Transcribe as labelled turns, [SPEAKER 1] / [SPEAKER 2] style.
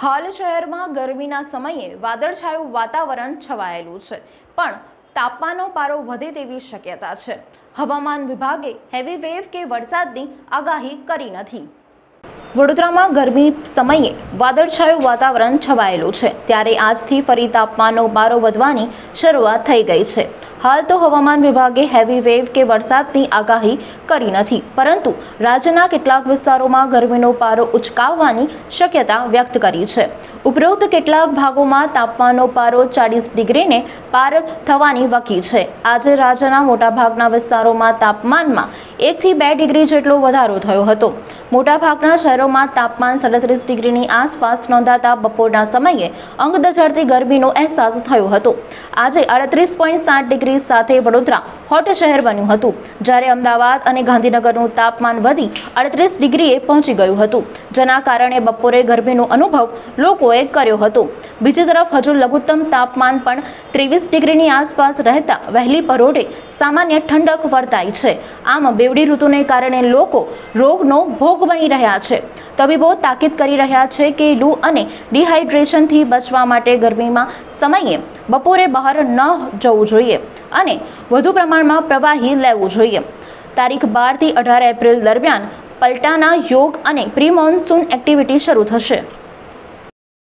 [SPEAKER 1] હાલ શહેરમાં ગરમીના સમયે વાદળછાયું વાતાવરણ છવાયેલું છે, પણ તાપમાનનો પારો વધે તેવી શક્યતા છે. હવામાન વિભાગે હેવી વેવ કે વરસાદની આગાહી કરી નથી. વડોદરામાં ગરમી સમયે વાદળછાયું વાતાવરણ છવાયેલું છે. ત્યારે આજથી ફરી તાપમાનનો પારો વધવાની શરૂઆત થઈ ગઈ છે. હાલ તો હવામાન વિભાગે હેવી વેવ કે વરસાદની આગાહી કરી નથી. પરંતુ રાજ્યના કેટલાક વિસ્તારોમાં ગરમીનો પારો ઉચકાવવાની શક્યતા વ્યક્ત કરી છે. ઉપરોક્ત કેટલાક ભાગોમાં તાપમાનનો પારો ચાલીસ ડિગ્રીને પાર થવાની વકી છે. આજે રાજ્યના મોટાભાગના વિસ્તારોમાં તાપમાનમાં એકથી બે ડિગ્રી જેટલો વધારો થયો હતો. મોટાભાગના શહેરોમાં તાપમાન સડત્રીસ ડિગ્રીની આસપાસ નોંધાતા બપોરના સમયે અંગ દઝાડતી ગરમીનો અહેસાસ થયો હતો. આજે અડત્રીસ પોઈન્ટ સાત ડિગ્રી સાથે વડોદરા હોટ શહેર બન્યું હતું, જ્યારે અમદાવાદ અને ગાંધીનગરનું તાપમાન વધી અડત્રીસ ડિગ્રીએ પહોંચી ગયું હતું. જેના કારણે બપોરે ગરમીનો અનુભવ લોકોએ કર્યો હતો. બીજી તરફ, હજુ લઘુત્તમ તાપમાન પણ ત્રેવીસ ડિગ્રીની આસપાસ રહેતા વહેલી પરોઢે સામાન્ય ઠંડક વર્તાય છે. આમ, બેવડી ઋતુને કારણે લોકો રોગનો ભોગ બની રહ્યા છે. તબીબો તાકીદ કરી રહ્યા છે કે લૂ અને ડિહાઇડ્રેશનથી બચવા માટે ગરમીમાં સમયે બપોરે બહાર ન જવું જોઈએ અને વધુ પ્રમાણમાં પ્રવાહી લેવું જોઈએ. તારીખ બારથી અઢાર એપ્રિલ દરમિયાન પલટાના યોગ અને પ્રી મોન્સૂન એક્ટિવિટી શરૂ થશે.